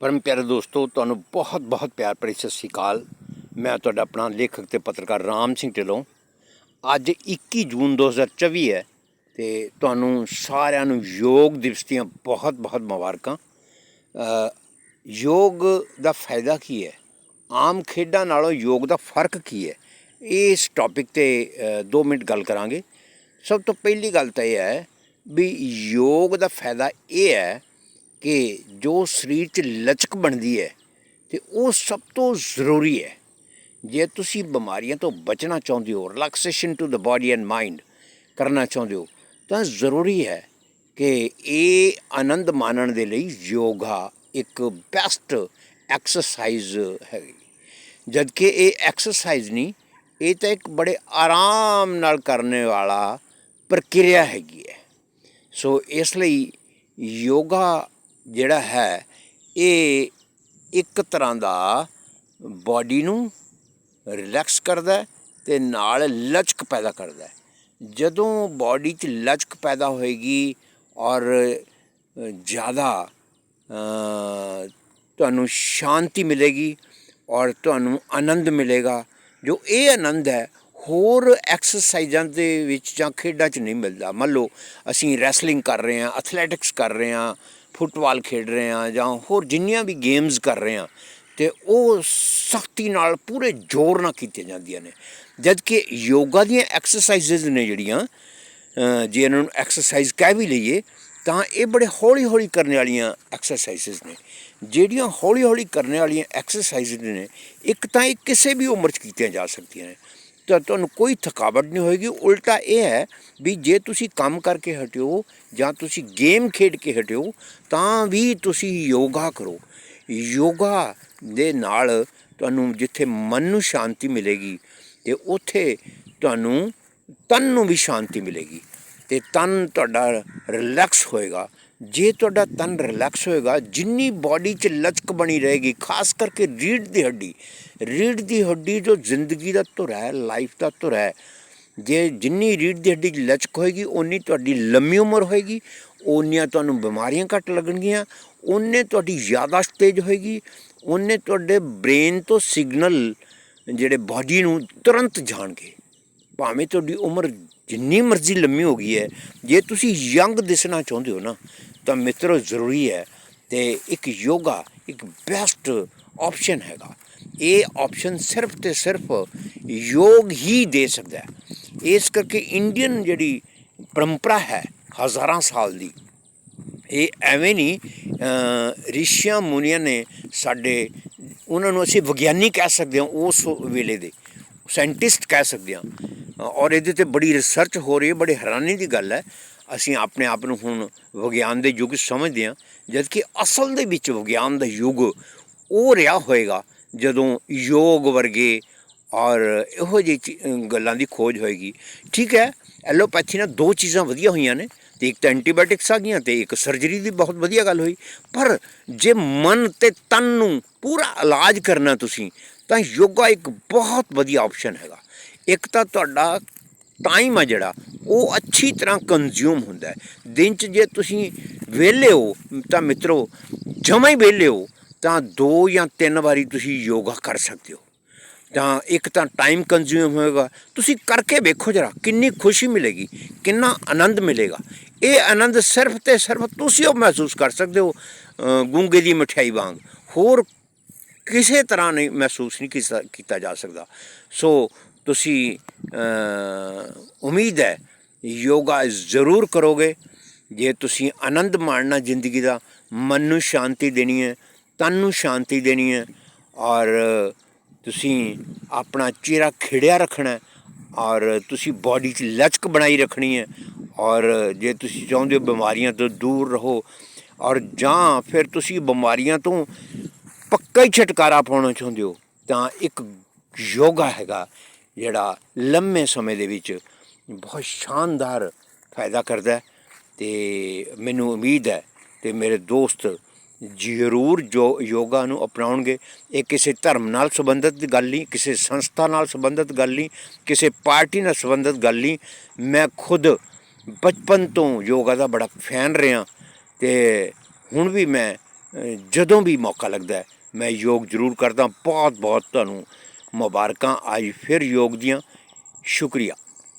ਪਰਮ ਪਿਆਰੇ ਦੋਸਤੋ, ਤੁਹਾਨੂੰ ਬਹੁਤ ਬਹੁਤ ਪਿਆਰ ਭਰੀ ਸਤਿ ਸ਼੍ਰੀ ਅਕਾਲ। ਮੈਂ ਤੁਹਾਡਾ ਆਪਣਾ ਲੇਖਕ ਤੇ ਪੱਤਰਕਾਰ ਰਾਮ ਸਿੰਘ ਢਿੱਲੋਂ। ਅੱਜ 21 ਜੂਨ 2024 ਹੈ ਤੇ ਤੁਹਾਨੂੰ ਸਾਰਿਆਂ ਨੂੰ ਯੋਗ ਦਿਵਸ ਦੀਆਂ ਬਹੁਤ ਬਹੁਤ ਮੁਬਾਰਕਾਂ। ਯੋਗ ਦਾ ਫਾਇਦਾ ਕੀ ਹੈ? ਆਮ ਖੇਡਾਂ ਨਾਲੋਂ ਯੋਗ ਦਾ ਫ਼ਰਕ ਕੀ ਹੈ? ਇਸ ਟੌਪਿਕ ਤੇ 2 ਮਿੰਟ ਗੱਲ ਕਰਾਂਗੇ। ਸਭ ਤੋਂ ਪਹਿਲੀ ਗੱਲ ਤਾਂ ਇਹ ਹੈ ਵੀ ਯੋਗ ਦਾ ਫਾਇਦਾ ਇਹ ਹੈ ਕਿ ਜੋ ਸਰੀਰ 'ਚ ਲਚਕ ਬਣਦੀ ਹੈ ਤੇ ਉਹ ਸਭ ਤੋਂ ਜ਼ਰੂਰੀ ਹੈ। ਜੇ ਤੁਸੀਂ ਬਿਮਾਰੀਆਂ ਤੋਂ ਬਚਣਾ ਚਾਹੁੰਦੇ ਹੋ relaxation to the body and mind ਕਰਨਾ ਚਾਹੁੰਦੇ ਹੋ, ਤਾਂ ਜ਼ਰੂਰੀ ਹੈ ਕਿ ਇਹ ਆਨੰਦ ਮਾਣਨ ਦੇ ਲਈ ਯੋਗਾ ਇੱਕ ਬੈਸਟ ਐਕਸਰਸਾਈਜ਼ ਹੈਗੀ ਜਦ ਕਿ ਇਹ ਐਕਸਰਸਾਈਜ਼ ਨਹੀਂ, ਇਹ ਤਾਂ ਇੱਕ ਬੜੇ ਆਰਾਮ ਨਾਲ ਕਰਨੇ ਵਾਲਾ ਪ੍ਰਕਿਰਿਆ ਹੈਗੀ ਹੈ। ਸੋ ਇਸ ਲਈ ਯੋਗਾ ਜਿਹੜਾ ਹੈ, ਇਹ ਇੱਕ ਤਰ੍ਹਾਂ ਦਾ ਬਾਡੀ ਨੂੰ ਰਿਲੈਕਸ ਕਰਦਾ ਹੈ ਤੇ ਨਾਲ ਲਚਕ ਪੈਦਾ ਕਰਦਾ ਜਦੋਂ ਬਾਡੀ 'ਚ ਲਚਕ ਪੈਦਾ ਹੋਏਗੀ ਔਰ ਜ਼ਿਆਦਾ ਤੁਹਾਨੂੰ ਸ਼ਾਂਤੀ ਮਿਲੇਗੀ ਔਰ ਤੁਹਾਨੂੰ ਆਨੰਦ ਮਿਲੇਗਾ, ਜੋ ਇਹ ਆਨੰਦ ਹੈ, ਹੋਰ ਐਕਸਰਸਾਈਜ਼ਾਂ ਦੇ ਵਿੱਚ ਜਾਂ ਖੇਡਾਂ 'ਚ ਨਹੀਂ ਮਿਲਦਾ। ਮੰਨ ਲਓ, ਅਸੀਂ ਰੈਸਲਿੰਗ ਕਰ ਰਹੇ ਹਾਂ ਐਥਲੈਟਿਕਸ ਕਰ ਰਹੇ ਹਾਂ ਫੁੱਟਬਾਲ ਖੇਡ ਰਹੇ ਹਾਂ ਜਾਂ ਹੋਰ ਜਿੰਨੀਆਂ ਵੀ ਗੇਮਸ ਕਰ ਰਹੇ ਹਾਂ, ਤੇ ਉਹ ਸਖਤੀ ਨਾਲ ਪੂਰੇ ਜ਼ੋਰ ਨਾਲ ਕੀਤੀਆਂ ਜਾਂਦੀਆਂ ਨੇ। ਜਦ ਕਿ ਯੋਗਾ ਦੀਆਂ ਐਕਸਰਸਾਈਜ਼ਸ ਨੇ ਜਿਹੜੀਆਂ ਜੇ ਇਹਨਾਂ ਨੂੰ ਐਕਸਰਸਾਈਜ਼ ਕਹਿ ਵੀ ਲਈਏ, ਤਾਂ ਇਹ ਬੜੇ ਹੌਲੀ ਹੌਲੀ ਕਰਨ ਵਾਲੀਆਂ ਐਕਸਰਸਾਈਜ਼ਸ ਨੇ। ਜਿਹੜੀਆਂ ਹੌਲੀ ਹੌਲੀ ਕਰਨ ਵਾਲੀਆਂ ਐਕਸਰਸਾਈਜ਼ ਨੇ, ਇੱਕ ਤਾਂ ਇਹ ਕਿਸੇ ਵੀ ਉਮਰ 'ਚ ਕੀਤੀਆਂ ਜਾ ਸਕਦੀਆਂ ਨੇ। ਤਾਂ ਤੁਹਾਨੂੰ ਕੋਈ ਥਕਾਵਟ ਨਹੀਂ ਹੋਏਗੀ। ਉਲਟਾ ਇਹ ਹੈ ਵੀ ਜੇ ਤੁਸੀਂ ਕੰਮ ਕਰਕੇ ਹਟਿਓ ਜਾਂ ਤੁਸੀਂ ਗੇਮ ਖੇਡ ਕੇ ਹਟਿਓ, ਤਾਂ ਵੀ ਤੁਸੀਂ ਯੋਗਾ ਕਰੋ। ਯੋਗਾ ਦੇ ਨਾਲ ਤੁਹਾਨੂੰ ਜਿੱਥੇ ਮਨ ਨੂੰ ਸ਼ਾਂਤੀ ਮਿਲੇਗੀ ਤੇ ਉੱਥੇ ਤੁਹਾਨੂੰ ਤਨ ਨੂੰ ਵੀ ਸ਼ਾਂਤੀ ਮਿਲੇਗੀ ਤੇ ਤਨ ਤੁਹਾਡਾ ਰਿਲੈਕਸ ਹੋਏਗਾ। ਜੇ ਤੁਹਾਡਾ ਤਨ ਰਿਲੈਕਸ ਹੋਏਗਾ, ਜਿੰਨੀ ਬਾਡੀ 'ਚ ਲਚਕ ਬਣੀ ਰਹੇਗੀ, ਖਾਸ ਕਰਕੇ ਰੀੜ ਦੀ ਹੱਡੀ ਰੀੜ ਦੀ ਹੱਡੀ ਜੋ ਜ਼ਿੰਦਗੀ ਦਾ ਧੁਰਾ ਹੈ ਲਾਈਫ ਦਾ ਧੁਰਾ ਹੈ, ਜੇ ਜਿੰਨੀ ਰੀੜ ਦੀ ਹੱਡੀ 'ਚ ਲਚਕ ਹੋਏਗੀ, ਓਨੀ ਤੁਹਾਡੀ ਲੰਮੀ ਉਮਰ ਹੋਏਗੀ, ਓਨੀਆਂ ਤੁਹਾਨੂੰ ਬਿਮਾਰੀਆਂ ਘੱਟ ਲੱਗਣਗੀਆਂ, ਓਨੇ ਤੁਹਾਡੀ ਯਾਦਾਸ਼ਤ ਤੇਜ਼ ਹੋਏਗੀ, ਓਨੇ ਤੁਹਾਡੇ ਬ੍ਰੇਨ ਤੋਂ ਸਿਗਨਲ ਜਿਹੜੇ ਬਾਡੀ ਨੂੰ ਤੁਰੰਤ ਜਾਣਗੇ। ਭਾਵੇਂ ਤੁਹਾਡੀ ਉਮਰ ਜਿੰਨੀ ਮਰਜ਼ੀ ਲੰਮੀ ਹੋ ਗਈ ਹੈ, ਜੇ ਤੁਸੀਂ ਯੰਗ ਦਿਸਣਾ ਚਾਹੁੰਦੇ ਹੋ ਨਾ ਤਾਂ ਮਿੱਤਰੋ ਜ਼ਰੂਰੀ ਹੈ ਤੇ ਇੱਕ ਯੋਗਾ ਇੱਕ ਬੈਸਟ ਆਪਸ਼ਨ ਹੈਗਾ। ਇਹ ਆਪਸ਼ਨ ਸਿਰਫ ਤੇ ਸਿਰਫ ਯੋਗ ਹੀ ਦੇ ਸਕਦਾ ਹੈ। ਇਸ ਕਰਕੇ ਇੰਡੀਅਨ ਜਿਹੜੀ ਪਰੰਪਰਾ ਹੈ ਹਜ਼ਾਰਾਂ ਸਾਲ ਦੀ, ਇਹ ਐਵੇਂ ਨਹੀਂ ਰਿਸ਼ੀਆਂ ਮੁਨੀਆਂ ਨੇ ਸਾਡੇ, ਉਹਨਾਂ ਨੂੰ ਅਸੀਂ ਵਿਗਿਆਨੀ ਕਹਿ ਸਕਦੇ ਹਾਂ ਉਸ ਵੇਲੇ ਦੇ ਸਾਇੰਟਿਸਟ ਕਹਿ ਸਕਦੇ ਹਾਂ। ਔਰ ਇਹਦੇ ਤੇ ਬੜੀ ਰਿਸਰਚ ਹੋ ਰਹੀ ਹੈ, ਬੜੀ ਹੈਰਾਨੀ ਦੀ ਗੱਲ ਹੈ। ਅਸੀਂ ਆਪਣੇ ਆਪ ਨੂੰ ਹੁਣ ਵਿਗਿਆਨ ਦੇ ਯੁੱਗ 'ਚ ਸਮਝਦੇ ਹਾਂ ਜਦ ਕਿ ਅਸਲ ਦੇ ਵਿੱਚ ਵਿਗਿਆਨ ਦਾ ਯੁੱਗ ਉਹ ਰਿਹਾ ਹੋਏਗਾ ਜਦੋਂ ਯੋਗ ਵਰਗੇ ਔਰ ਇਹੋ ਜਿਹੀ ਚੀ- ਗੱਲਾਂ ਦੀ ਖੋਜ ਹੋਏਗੀ। ਠੀਕ ਹੈ? ਐਲੋਪੈਥੀ ਨਾਲ ਦੋ ਚੀਜ਼ਾਂ ਵਧੀਆ ਹੋਈਆਂ ਨੇ, ਤੇ ਇੱਕ ਤਾਂ ਐਂਟੀਬਾਇਓਟਿਕਸ ਆ ਗਈਆਂ ਤੇ ਇੱਕ ਸਰਜਰੀ ਦੀ ਬਹੁਤ ਵਧੀਆ ਗੱਲ ਹੋਈ। ਪਰ ਜੇ ਮਨ ਤੇ ਤਨ ਨੂੰ ਪੂਰਾ ਇਲਾਜ ਕਰਨਾ ਤੁਸੀਂ, ਤਾਂ ਯੋਗਾ ਇੱਕ ਬਹੁਤ ਵਧੀਆ ਆਪਸ਼ਨ ਹੈਗਾ। ਇੱਕ ਤਾਂ ਤੁਹਾਡਾ ਟਾਈਮ ਆ ਜਿਹੜਾ, ਉਹ ਅੱਛੀ ਤਰ੍ਹਾਂ ਕੰਜ਼ਿਊਮ ਹੁੰਦਾ ਦਿਨ 'ਚ ਜੇ ਤੁਸੀਂ ਵਿਹਲੇ ਹੋ, ਤਾਂ ਮਿੱਤਰੋ, ਜਮਾ ਹੀ ਵਿਹਲੇ ਹੋ, ਤਾਂ ਦੋ ਜਾਂ ਤਿੰਨ ਵਾਰੀ ਤੁਸੀਂ ਯੋਗਾ ਕਰ ਸਕਦੇ ਹੋ। ਤਾਂ ਇੱਕ ਤਾਂ ਟਾਈਮ ਕੰਜ਼ਿਊਮ ਹੋਏਗਾ। ਤੁਸੀਂ ਕਰਕੇ ਵੇਖੋ ਜਰਾ, ਕਿੰਨੀ ਖੁਸ਼ੀ ਮਿਲੇਗੀ, ਕਿੰਨਾ ਆਨੰਦ ਮਿਲੇਗਾ। ਇਹ ਆਨੰਦ ਸਿਰਫ ਤੇ ਸਿਰਫ ਤੁਸੀਂ ਉਹ ਮਹਿਸੂਸ ਕਰ ਸਕਦੇ ਹੋ ਗੂੰਗੇ ਦੀ ਮਠਿਆਈ ਵਾਂਗ। ਹੋਰ ਕਿਸੇ ਤਰ੍ਹਾਂ ਨਹੀਂ, ਮਹਿਸੂਸ ਨਹੀਂ ਕੀਤਾ ਕੀਤਾ ਜਾ ਸਕਦਾ। ਸੋ ਤੁਸੀਂ ਉਮੀਦ ਹੈ ਯੋਗਾ ਜ਼ਰੂਰ ਕਰੋਗੇ। ਜੇ ਤੁਸੀਂ ਆਨੰਦ ਮਾਣਨਾ ਜ਼ਿੰਦਗੀ ਦਾ, ਮਨ ਨੂੰ ਸ਼ਾਂਤੀ ਦੇਣੀ ਹੈ, ਤਨ ਨੂੰ ਸ਼ਾਂਤੀ ਦੇਣੀ ਹੈ, ਔਰ ਤੁਸੀਂ ਆਪਣਾ ਚਿਹਰਾ ਖਿੜਿਆ ਰੱਖਣਾ ਔਰ ਤੁਸੀਂ ਬਾਡੀ 'ਚ ਲਚਕ ਬਣਾਈ ਰੱਖਣੀ ਹੈ, ਔਰ ਜੇ ਤੁਸੀਂ ਚਾਹੁੰਦੇ ਹੋ ਬਿਮਾਰੀਆਂ ਤੋਂ ਦੂਰ ਰਹੋ, ਔਰ ਜਾਂ ਫਿਰ ਤੁਸੀਂ ਬਿਮਾਰੀਆਂ ਤੋਂ ਪੱਕਾ ਹੀ ਛੁਟਕਾਰਾ ਪਾਉਣਾ ਚਾਹੁੰਦੇ ਹੋ, ਤਾਂ ਇੱਕ ਯੋਗਾ ਹੈਗਾ। ਜਿਹੜਾ ਲੰਮੇ ਸਮੇਂ ਦੇ ਵਿੱਚ ਬਹੁਤ ਸ਼ਾਨਦਾਰ ਫਾਇਦਾ ਕਰਦਾ ਹੈ। ਤੇ ਮੈਨੂੰ ਉਮੀਦ ਹੈ ਤੇ ਮੇਰੇ ਦੋਸਤ ਜ਼ਰੂਰ ਜੋ ਯੋਗਾ ਨੂੰ ਅਪਣਾਉਣਗੇ। ਇਹ ਕਿਸੇ ਧਰਮ ਨਾਲ ਸੰਬੰਧਿਤ ਗੱਲ ਨਹੀਂ, ਕਿਸੇ ਸੰਸਥਾ ਨਾਲ ਸੰਬੰਧਿਤ ਗੱਲ ਨਹੀਂ, ਕਿਸੇ ਪਾਰਟੀ ਨਾਲ ਸੰਬੰਧਿਤ ਗੱਲ ਨਹੀਂ। ਮੈਂ ਖੁਦ ਬਚਪਨ ਤੋਂ ਯੋਗਾ ਦਾ ਬੜਾ ਫੈਨ ਰਿਹਾ ਤੇ ਹੁਣ ਵੀ ਮੈਂ ਜਦੋਂ ਵੀ ਮੌਕਾ ਲੱਗਦਾ ਮੈਂ ਯੋਗ ਜ਼ਰੂਰ ਕਰਦਾ। ਬਹੁਤ ਬਹੁਤ ਤੁਹਾਨੂੰ ਮੁਬਾਰਕਾਂ ਅੱਜ ਫਿਰ ਯੋਗ ਦੀਆਂ ਸ਼ੁਕਰੀਆ।